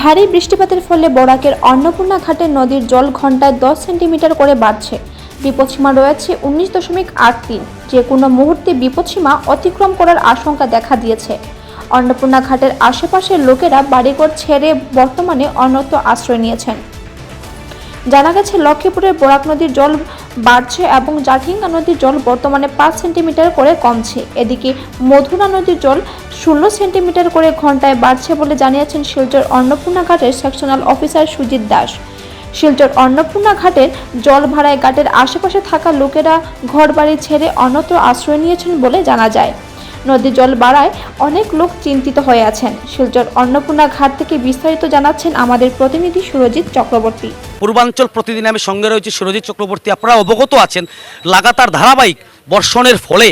ভারী বৃষ্টিপাতের ফলে বরাকের অন্নপূর্ণা ঘাটে নদীর জল ঘন্টায় দশ সেন্টিমিটার করে বাড়ছে। বিপদসীমা রয়েছে উনিশ দশমিক আট তিন। যে কোনো মুহূর্তে বিপদসীমা অতিক্রম করার আশঙ্কা দেখা দিয়েছে। অন্নপূর্ণা ঘাটের আশেপাশের লোকেরা বাড়িঘর ছেড়ে বর্তমানে অন্যত্র আশ্রয় নিয়েছেন। জানা গেছে, লক্ষ্মীপুরের বরাক নদীর জল বাড়ছে এবং জাঠিঙ্গা নদীর জল বর্তমানে পাঁচ সেন্টিমিটার করে কমছে। এদিকে মধুরা নদীর জল ষোলো সেন্টিমিটার করে ঘন্টায় বাড়ছে বলে জানিয়েছেন শিলচর অন্নপূর্ণা ঘাটের সেকশনাল অফিসার সুজিত দাস। শিলচর অন্নপূর্ণা ঘাটের জল ভাড়ায় ঘাটের আশেপাশে থাকা লোকেরা ঘরবাড়ি ছেড়ে অন্যত্র আশ্রয় নিয়েছেন বলে জানা যায়। নদীর জল বাড়ায় অনেক লোক চিন্তিত হয়ে আছেন। শিলচর অন্নপূর্ণা ঘাট থেকে বিস্তারিত জানাচ্ছেন আমাদের প্রতিনিধি সুরজিৎ চক্রবর্তী। পূর্বাঞ্চল প্রতিদিন আমি সঙ্গে রয়েছি। সুরজিৎ চক্রবর্তী, আপনারা অবগত আছেন, লাগাতার ধারাবাহিক বর্ষণের ফলে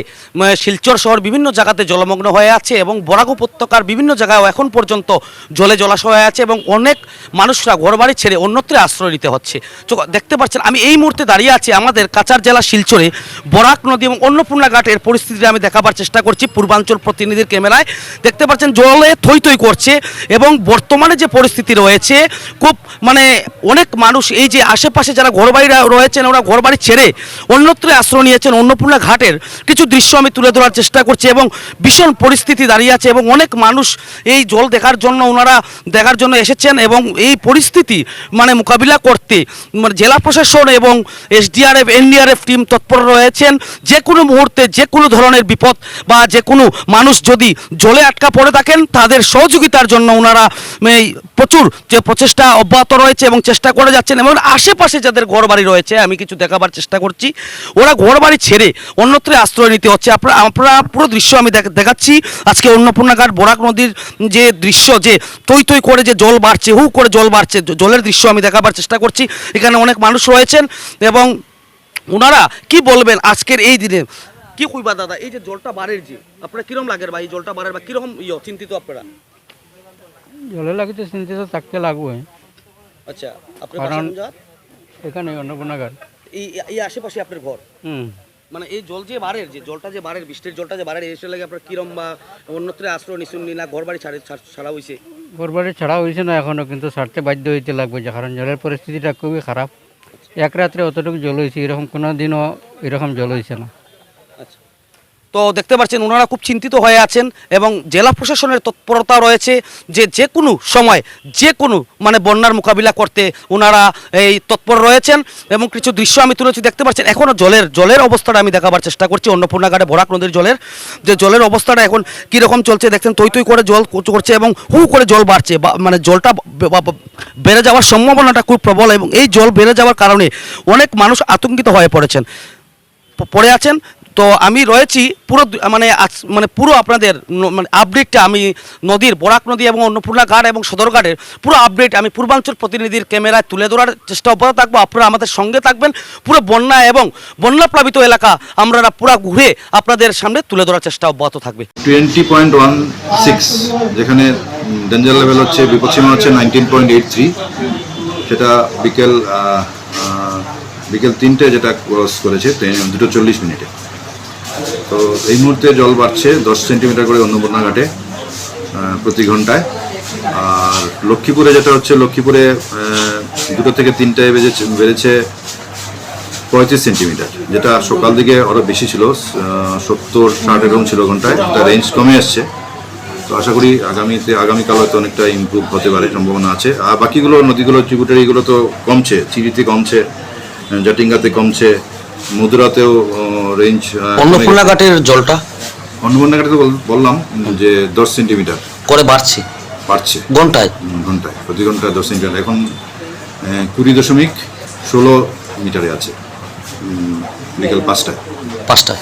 শিলচর শহর বিভিন্ন জায়গাতে জলমগ্ন হয়ে আছে এবং বরাক উপত্যকার বিভিন্ন জায়গায় এখন পর্যন্ত জলে জলাশয় হয়ে আছে এবং অনেক মানুষরা ঘরবাড়ি ছেড়ে অন্যত্রে আশ্রয় নিতে হচ্ছে। দেখতে পাচ্ছেন, আমি এই মুহূর্তে দাঁড়িয়ে আছি আমাদের কাচার জেলা শিলচরে বরাক নদী এবং অন্নপূর্ণা ঘাটের পরিস্থিতি আমি দেখাবার চেষ্টা করছি পূর্বাঞ্চল প্রতিনিধির ক্যামেরায়। দেখতে পাচ্ছেন, জলে থই থই করছে এবং বর্তমানে যে পরিস্থিতি রয়েছে, খুব মানে অনেক মানুষ এই যে আশেপাশে যারা ঘরবাড়িরা রয়েছেন, ওরা ঘরবাড়ি ছেড়ে অন্যত্রে আশ্রয় নিয়েছেন অন্নপূর্ণা ঘাটের কিছু দৃশ্য আমি তুলে ধরার চেষ্টা করছি এবং ভীষণ পরিস্থিতি দাঁড়িয়ে আছে এবং অনেক মানুষ এই জল দেখার জন্য, ওনারা দেখার জন্য এসেছেন এবং এই পরিস্থিতি মানে মোকাবিলা করতে মানে জেলা প্রশাসন এবং এসডিআরএফ, এনডিআরএফ টিম তৎপর রয়েছেন। যে কোনো মুহূর্তে যে কোনো ধরনের বিপদ বা যে কোনো মানুষ যদি জলে আটকা পড়ে থাকেন, তাদের সহযোগিতার জন্য ওনারা এই প্রচুর যে প্রচেষ্টা অব্যাহত রয়েছে এবং চেষ্টা করে যাচ্ছেন এবং আশেপাশে যাদের ঘরবাড়ি রয়েছে, আমি কিছু দেখাবার চেষ্টা করছি। ওরা ঘরবাড়ি ছেড়ে অন্যত্রে আশ্রয় নিতে হচ্ছে। আপনারা আপনারা পুরো দৃশ্য আমি দেখ- দেখাচ্ছি। আজকে অন্নপূর্ণাঘাট বরাক নদীর যে দৃশ্য যে তৈ তৈ করে যে জল বাড়ছে হু করে জল বাড়ছে জলের দৃশ্য আমি দেখাবার চেষ্টা করছি। এখানে অনেক মানুষ রয়েছেন এবং ওনারা কি বলবেন আজকের এই দিনে? কি কইবা দাদা এই যে জলটা বাড়ের যে আপনারা কীরকম লাগের বা এই জলটা বাড়ের বা কীরকম ইয়ে চিন্তিত আপনারা? জলে লাগিতে চিন্তিত থাকতে লাগবে। আচ্ছা আপনার? এখানে অন্নপূর্ণাগার। এই এই আশেপাশে আপনার ঘর? হুম। মানে এই জল যে বাড়ের যে জলটা যে বাড়ের বৃষ্টির জলটা যে বাড়ের এসে লাগে আপনার কিরম বা অন্যত্র আশ্রয় নিশুন না ঘর বাড়ি ছাড়ে হয়েছে ঘর বাড়ি ছাড়া হয়েছে না এখনও কিন্তু ছাড়তে বাধ্য হইতে লাগবে যে, কারণ জলের পরিস্থিতিটা খুবই খারাপ। এক রাত্রে অতটুকু জল হয়েছে এরকম কোনো দিনও এরকম জল হয়েছে না। তো দেখতে পাচ্ছেন ওনারা খুব চিন্তিত হয়ে আছেন এবং জেলা প্রশাসনের তৎপরতা রয়েছে যে যে কোনো সময়, যে কোনো মানে বন্যার মোকাবিলা করতে ওনারা এই তৎপর রয়েছেন এবং কিছু দৃশ্য আমি তুলেছি, দেখতে পাচ্ছেন এখনও জলের জলের অবস্থাটা আমি দেখাবার চেষ্টা করছি অন্নপূর্ণাঘাটে ভরাক নদীর জলের, যে জলের অবস্থাটা এখন কীরকম চলছে দেখছেন, তৈ তৈ করে জল করছে এবং হু করে জল বাড়ছে মানে জলটা বেড়ে যাওয়ার সম্ভাবনাটা খুব প্রবল এবং এই জল বেড়ে যাওয়ার কারণে অনেক মানুষ আতঙ্কিত হয়ে পড়েছেন পড়ে আছেন। তো আমি রয়েছি পুরো মানে মানে পুরো আপনাদের মানে আপডেটটা আমি নদীর, বরাক নদী এবং অন্নপূর্ণা ঘাট এবং সদরঘাটের পুরো আপডেট আমি পূর্বাঞ্চল প্রতিনিধির ক্যামেরায় তুলে ধরার চেষ্টা অব্যাহত থাকব। আপনারা আমাদের সঙ্গে থাকবেন। পুরো বন্যা এবং বন্যাপ্লাবিত এলাকা আমরা পুরো ঘুরে আপনাদের সামনে তুলে ধরার চেষ্টা অব্যাহত থাকবে। টোয়েন্টি পয়েন্ট ওয়ান সিক্স যেখানে ডেঞ্জার লেভেল হচ্ছে, বিপদসীমা হচ্ছে নাইনটিন পয়েন্ট এইট থ্রি সেটা বিকেল বিকেল তিনটে যেটা ক্রস করেছে দুটো চল্লিশ মিনিটে। তো এই মুহূর্তে জল বাড়ছে, দশ সেন্টিমিটার করে অন্নপূর্ণা ঘাটে প্রতি ঘন্টায়। আর লক্ষ্মীপুরে যেটা হচ্ছে, লক্ষ্মীপুরে দুটো থেকে তিনটায় বেজেছে, বেড়েছে পঁয়ত্রিশ সেন্টিমিটার, যেটা সকাল দিকে আরও বেশি ছিল সত্তর ষাট এরকম ছিল ঘন্টায়, একটা রেঞ্জ কমে আসছে। তো আশা করি আগামীতে, আগামীকাল হয়তো অনেকটা ইমপ্রুভ হতে পারে, সম্ভাবনা আছে। আর বাকিগুলো, নদীগুলো ট্রিবিউটারিগুলো তো কমছে চিরিতে কমছে জাটিঙ্গাতে কমছে। মধুরাতেও রেঞ্জ অন্নপূর্ণা ঘাটের জলটা? অন্নপূর্ণা ঘাটে তো বললাম যে দশ সেন্টিমিটার করে বাড়ছে? বাড়ছে। ঘন্টায়? ঘন্টায়। প্রতি ঘন্টায় দশ সেন্টিমিটার এখন কুড়ি দশমিক ষোলো মিটারে আছে। বিকেল পাঁচটায়। পাঁচটায়।